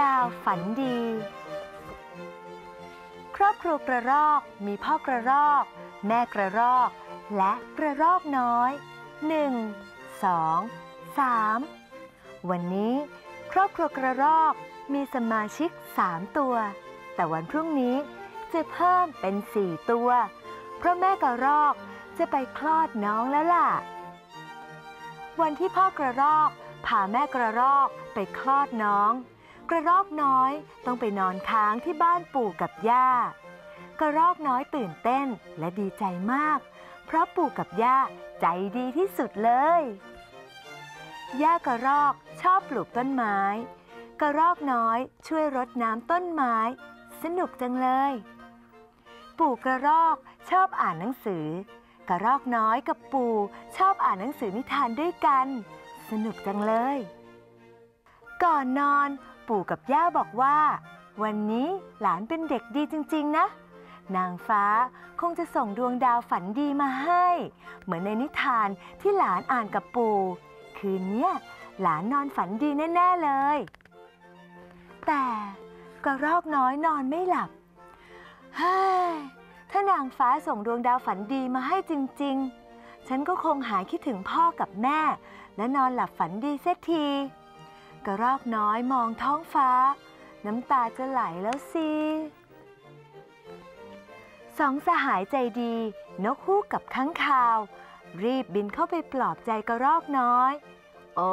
ดาวฝันดี ครอบครัวกระรอกมีพ่อกระรอก แม่กระรอก และกระรอกน้อย 1 2 3 วันนี้ ครอบครัวกระรอกมีสมาชิก 3 ตัว แต่วันพรุ่งนี้จะเพิ่มเป็น 4 ตัว เพราะแม่กระรอกจะไปคลอดน้องแล้วล่ะ วันที่พ่อกระรอกพาแม่กระรอกไปคลอดน้อง กระรอกน้อยต้องไปนอนค้างที่บ้านปู่กับย่า กระรอกน้อยตื่นเต้นและดีใจมาก เพราะปู่กับย่าใจดีที่สุดเลย ย่ากระรอกชอบปลูกต้นไม้ กระรอกน้อยช่วยรดน้ำต้นไม้ สนุกจังเลย ปู่กระรอกชอบอ่านหนังสือ กระรอกน้อยกับปู่ชอบอ่านหนังสือนิทานด้วยกัน สนุกจังเลยก่อนนอน ปู่กับย่าบอกว่า วันนี้หลานเป็นเด็กดีจริง ๆ นะ นางฟ้าคงจะส่งดวงดาวฝันดีมาให้ เหมือนในนิทานที่หลานอ่านกับปู่ คืนนี้หลานนอนฝันดีแน่ ๆ เลย แต่กระรอกน้อยนอนไม่หลับเฮ้ยถ้านางฟ้าส่งดวงดาวฝันดีมาให้จริง ๆ ฉันก็คงหายคิดถึงพ่อกับแม่ และนอนหลับฝันดีเสียที กระรอกน้อยมองท้องฟ้า น้ำตาจะไหลแล้วสิสองสหายใจดี นกฮูกกับค้างคาว รีบบินเข้าไปปลอบใจกระรอกน้อย โอ้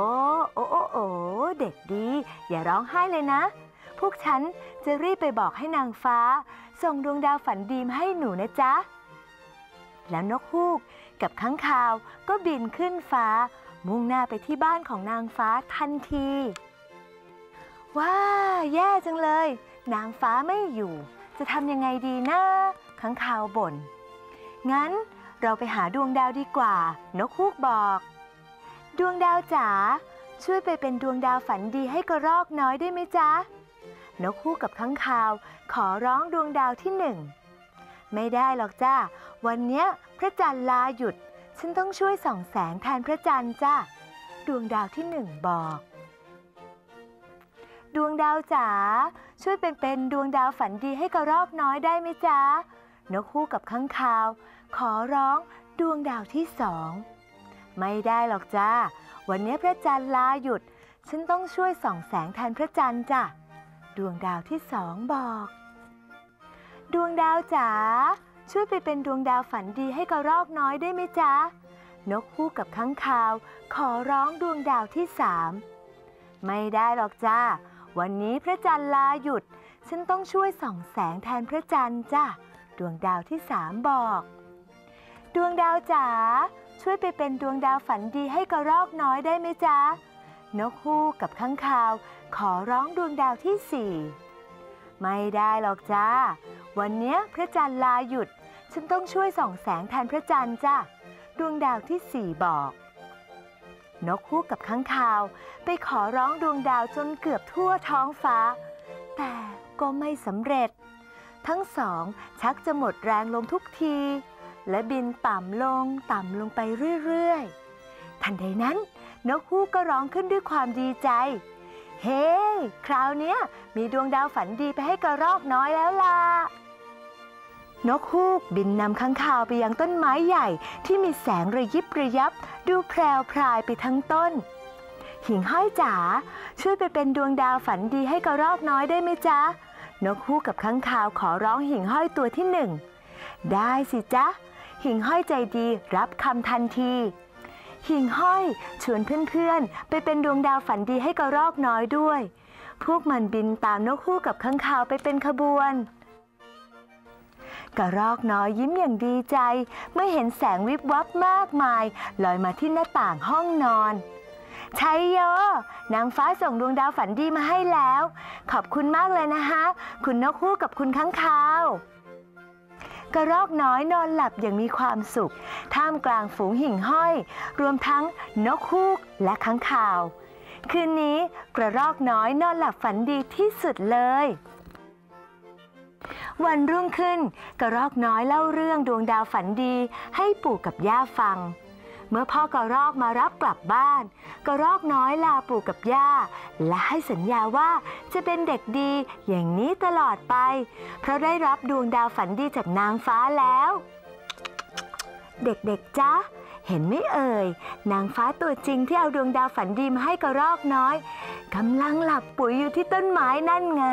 โอ้โอ้โอ้เด็กดี อย่าร้องไห้เลยนะ พวกฉันจะรีบไปบอกให้นางฟ้า ส่งดวงดาวฝันดีมาให้หนูนะจ๊ะ แล้วนกฮูก กับค้างคาวก็บินขึ้นฟ้า มุ่งหน้าไปที่บ้านของนางฟ้าทันที ว้า แย่จังเลย นางฟ้าไม่อยู่ จะทำยังไงดีนะค้างคาวบ่น งั้นเราไปหาดวงดาวดีกว่า นกฮูกบอก ดวงดาวจ๋าช่วยไปเป็นดวงดาวฝันดีให้กระรอกน้อยได้ไหมจ๊ะนกฮูกกับค้างคาว ขอร้องดวงดาวที่หนึ่ง ไม่ได้หรอกจ้า วันเนี้ยพระจันทร์ลาหยุด ฉันต้องช่วยส่องแสงแทนพระจันทร์จ้า ดวงดาวที่หนึ่งบอก ดวงดาวจ๋า ช่วยเป็นเป็นดวงดาวฝันดีให้กระรอกน้อยได้ไหมจ๊ะ นกฮูกกับค้างคาว ขอร้องดวงดาวที่สอง ไม่ได้หรอกจ้า วันนี้พระจันทร์ลาหยุด ฉันต้องช่วยส่องแสงแทนพระจันทร์จ้ะ ดวงดาวที่สองบอก ดวงดาวจ๋าช่วยไปเป็นดวงดาวฝันดีให้กระรอกน้อยได้ไหมจ๊ะ นกฮูกกับค้างคาว ขอร้องดวงดาวที่สามไม่ได้หรอกจ้า วันนี้พระจันทร์ลาหยุด ฉันต้องช่วยส่องแสงแทนพระจันทร์จ้ะดวงดาวที่สามบอก ดวงดาวจ๋าช่วยไปเป็นดวงดาวฝันดีให้กระรอกน้อยได้ไหมจ๊ะ นกฮูกกับค้างคาว ขอร้องดวงดาวที่สี่ไม่ได้หรอกจ้า วันเนี้ยพระจันทร์ลาหยุด ฉันต้องช่วยส่องแสงแทนพระจันทร์จ้ะ ดวงดาวที่สี่บอก นกฮูกกับค้างคาว ไปขอร้องดวงดาวจนเกือบทั่วท้องฟ้า แต่ก็ไม่สำเร็จ ทั้งสองชักจะหมดแรงลงทุกที และบินต่ำลงต่ำลงไปเรื่อยๆ ทันใดนั้นนกฮูกก็ร้องขึ้นด้วยความดีใจ เฮ้คราวเนี้ยมีดวงดาวฝันดีไปให้กระรอกน้อยแล้วล่ะ นกฮูกบินนำค้างคาวไปยังต้นไม้ใหญ่ที่มีแสงระยิบระยับ ดูแพรวพรายไปทั้งต้น หิ่งห้อยจ๋าช่วยไปเป็นดวงดาวฝันดีให้กระรอกน้อยได้ไหมจ๊ะ นกฮูกกับค้างคาวขอร้องหิ่งห้อยตัวที่หนึ่งได้สิจ๊ะ หิ่งห้อยใจดีรับคำทันที หิ่งห้อยชวนเพื่อนๆ ไปเป็นดวงดาวฝันดีให้กระรอกน้อยด้วย พวกมันบินตามนกฮูกกับค้างคาวไปเป็นขบวน กระรอกน้อยยิ้มอย่างดีใจ เมื่อเห็นแสงวิบวับมากมาย ลอยมาที่หน้าต่างห้องนอนชัยโย นางฟ้าส่งดวงดาวฝันดีมาให้แล้ว ขอบคุณมากเลยนะคะ คุณนกฮูกกับคุณค้างคาว กระรอกน้อยนอนหลับอย่างมีความสุข ท่ามกลางฝูงหิ่งห้อย รวมทั้งนกฮูกและค้างคาว คืนนี้กระรอกน้อยนอนหลับฝันดีที่สุดเลย วันรุ่งขึ้นกระรอกน้อยเล่าเรื่องดวงดาวฝันดีให้ปู่กับย่าฟัง เมื่อพ่อกระรอกมารับกลับบ้าน กระรอกน้อยลาปู่กับย่า และให้สัญญาว่าจะเป็นเด็กดีอย่างนี้ตลอดไป เพราะได้รับดวงดาวฝันดีจากนางฟ้าแล้ว เด็กๆจ๊ะเห็นไหมเอ่ย นางฟ้าตัวจริงที่เอาดวงดาวฝันดีมาให้กระรอกน้อยกำลังหลับปุ๋ยอยู่ที่ต้นไม้นั่นไง